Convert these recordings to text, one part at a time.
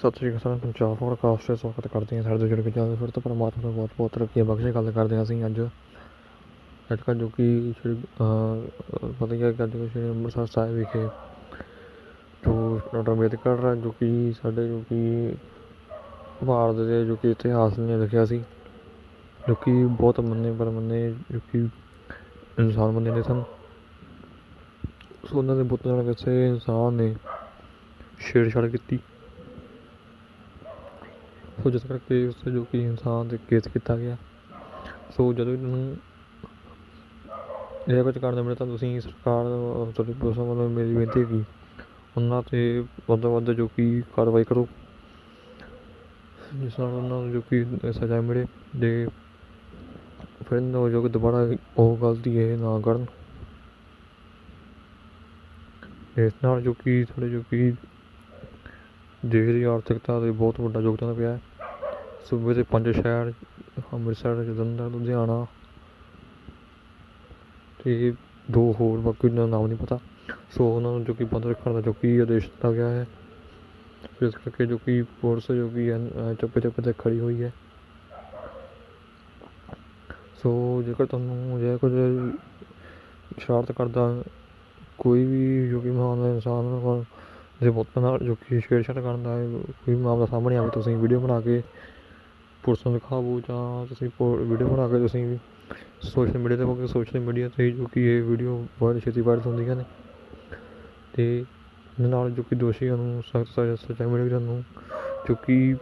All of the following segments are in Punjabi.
ਸਤਿ ਸ਼੍ਰੀ ਅਕਾਲ ਪੰਜਾਬ ਫੋਰਕਾਸਟ ਤੇ ਸਵਾਗਤ ਕਰਦੇ ਹਾਂ ਸਾਡੇ ਤੋਂ ਜੁੜ ਕੇ ਜਾਂਦੇ ਫਿਰ ਤੋਂ ਪਰਮਾਤਮਾ ਦਾ ਬਹੁਤ ਬਹੁਤ ਤਰੱਕੀਆਂ ਬਖਸ਼ੇ, ਗੱਲ ਕਰਦੇ ਹਾਂ ਅਸੀਂ ਅੱਜ। ਅੱਜ ਕੱਲ੍ਹ ਜੋ ਕਿ ਸ਼੍ਰੀ ਪਤਾ ਹੀ ਹੈ ਕਿ ਅੱਜ ਕੱਲ੍ਹ ਸ਼੍ਰੀ ਅੰਮ੍ਰਿਤਸਰ ਸਾਹਿਬ ਵਿਖੇ ਜੋ ਡਾਕਟਰ ਅੰਬੇਦਕਰ ਜੋ ਕਿ ਸਾਡੇ ਜੋ ਕਿ ਭਾਰਤ ਦੇ ਜੋ ਕਿ ਇਤਿਹਾਸ ਨੇ ਲਿਖਿਆ ਸੀ, ਜੋ ਕਿ ਬਹੁਤ ਮੰਨੇ ਪਰਮੰਨੇ ਜੋ ਕਿ ਇਨਸਾਨ ਮੰਨੇ ਜਾਂਦੇ ਸਨ। ਸੋ ਉਹਨਾਂ ਦੇ ਬੁੱਤ ਨਾਲ ਕਿਸੇ ਇਨਸਾਨ ਨੇ ਛੇੜਛਾੜ ਕੀਤੀ। ਸੋ ਜਿਸ ਕਰਕੇ ਉਸ 'ਤੇ ਜੋ ਕਿ ਇਨਸਾਨ 'ਤੇ ਕੇਸ ਕੀਤਾ ਗਿਆ। ਸੋ ਜਦੋਂ ਇਹਨਾਂ ਨੂੰ ਇਹਦੇ ਵਿੱਚ ਕਰਨ ਦੇ ਮਿਲੇ ਤਾਂ ਤੁਸੀਂ ਸਰਕਾਰ, ਤੁਹਾਡੀ ਪੁਲਿਸ ਵੱਲੋਂ ਮੇਰੀ ਬੇਨਤੀ ਹੈ ਕਿ ਉਹਨਾਂ 'ਤੇ ਵੱਧ ਤੋਂ ਵੱਧ ਜੋ ਕਿ ਕਾਰਵਾਈ ਕਰੋ। ਜਿਸ ਨਾਲ ਉਹਨਾਂ ਨੂੰ ਜੋ ਕਿ ਸਜ਼ਾ ਮਿਲੇ ਦੇ ਫਿਰ ਨਾ ਜੋ ਕਿ ਦੁਬਾਰਾ ਉਹ ਗਲਤੀ ਇਹ ਨਾ ਕਰਨ। ਇਸ ਨਾਲ ਜੋ ਕਿ ਸਾਡੇ ਜੋ ਕਿ ਦੇਸ਼ ਦੀ ਆਰਥਿਕਤਾ 'ਤੇ ਬਹੁਤ ਵੱਡਾ ਯੋਗਦਾਨ ਪਿਆ ਹੈ। ਸੂਬੇ ਦੇ ਪੰਜ ਸ਼ਹਿਰ, ਅੰਮ੍ਰਿਤਸਰ, ਜਲੰਧਰ, ਲੁਧਿਆਣਾ ਅਤੇ ਦੋ ਹੋਰ, ਬਾਕੀ ਉਹਨਾਂ ਦਾ ਨਾਮ ਨਹੀਂ ਪਤਾ। ਸੋ ਉਹਨਾਂ ਨੂੰ ਜੋ ਕਿ ਬੰਦ ਰੱਖਣ ਦਾ ਜੋ ਕਿ ਆਦੇਸ਼ ਦਿੱਤਾ ਗਿਆ ਹੈ, ਇਸ ਕਰਕੇ ਜੋ ਕਿ ਪੁਲਿਸ ਜੋ ਕਿ ਹੈ ਅਹ, ਚੁੱਪੇ ਚੁੱਪੇ ਤੇ ਖੜੀ ਹੋਈ ਹੈ। ਸੋ ਜੇਕਰ ਤੁਹਾਨੂੰ ਜੇ ਕੁਝ ਸ਼ਰਾਰਤ ਕਰਦਾ ਕੋਈ ਵੀ ਜੋ ਕਿ ਮਹਾਨ ਇਨਸਾਨ ਦੇ ਬੁੱਤਾਂ ਨਾਲ ਜੋ ਕਿ ਛੇੜਛਾੜ ਕਰਨ ਦਾ ਕੋਈ ਮਾਮਲਾ ਸਾਹਮਣੇ ਆਵੇ ਤੁਸੀਂ ਵੀਡੀਓ ਬਣਾ ਕੇ ਪੁਲਿਸ ਨੂੰ ਦਿਖਾਵੋ ਜਾਂ ਤੁਸੀਂ ਪੋ ਵੀਡੀਓ ਬਣਾ ਕੇ ਤੁਸੀਂ ਸੋਸ਼ਲ ਮੀਡੀਆ ਤੇ ਕਿਉਂਕਿ ਸੋਸ਼ਲ ਮੀਡੀਆ ਤੇ ਜੋ ਕਿ ਇਹ ਵੀਡੀਓ ਬਹੁਤ ਛੇਤੀ ਵਾਇਰਲ ਹੁੰਦੀਆਂ ਨੇ। ਅਤੇ ਨਾਲ ਜੋ ਕਿ ਦੋਸ਼ੀਆਂ ਨੂੰ ਸਖਤ ਸਜ਼ਾ ਸਜ਼ਾ ਮਿਲੇਗੀ ਤੁਹਾਨੂੰ ਜੋ ਕਿ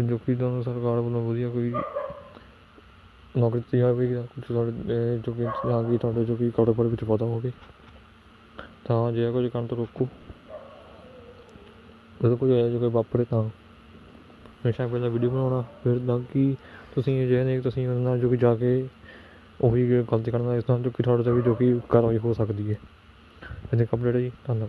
ਜੋ ਕਿ ਤੁਹਾਨੂੰ ਸਰਕਾਰ ਵੱਲੋਂ ਵਧੀਆ ਕੋਈ ਨੌਕਰੀ ਦਿੱਤੀ ਜਾਵੇਗੀ ਜਾਂ ਕੁਛ ਤੁਹਾਡੇ ਜੋ ਕਿ ਜਾਂ ਕਿ ਤੁਹਾਡੇ ਜੋ ਕਿ ਕਾਰੋਬਾਰ ਵਿੱਚ ਵਾਧਾ ਹੋਵੇ ਤਾਂ ਜੇ ਕੁਝ ਕਰਨ ਤੋਂ ਰੋਕੋ। ਜਦੋਂ ਕੋਈ ਇਹੋ ਜੋ ਕਿ ਵਾਪਰੇ ਤਾਂ ਹਮੇਸ਼ਾ ਪਹਿਲਾਂ ਵੀਡੀਓ ਬਣਾਉਣਾ, ਫਿਰ ਤਾਂ ਕਿ ਤੁਸੀਂ ਅਜਿਹੇ ਨਹੀਂ ਤੁਸੀਂ ਉਹਨਾਂ ਨਾਲ ਜੋ ਕਿ ਜਾ ਕੇ ਉਹੀ ਗਲਤੀ ਕਰਨਾ, ਇਸ ਨਾਲ ਜੋ ਕਿ ਤੁਹਾਡੇ ਤੇ ਵੀ ਜੋ ਕਿ ਕਾਰਵਾਈ ਹੋ ਸਕਦੀ ਹੈ। ਇਹਦੇ ਕੰਪਲੀਟ ਹੈ ਜੀ, ਧੰਨਵਾਦ।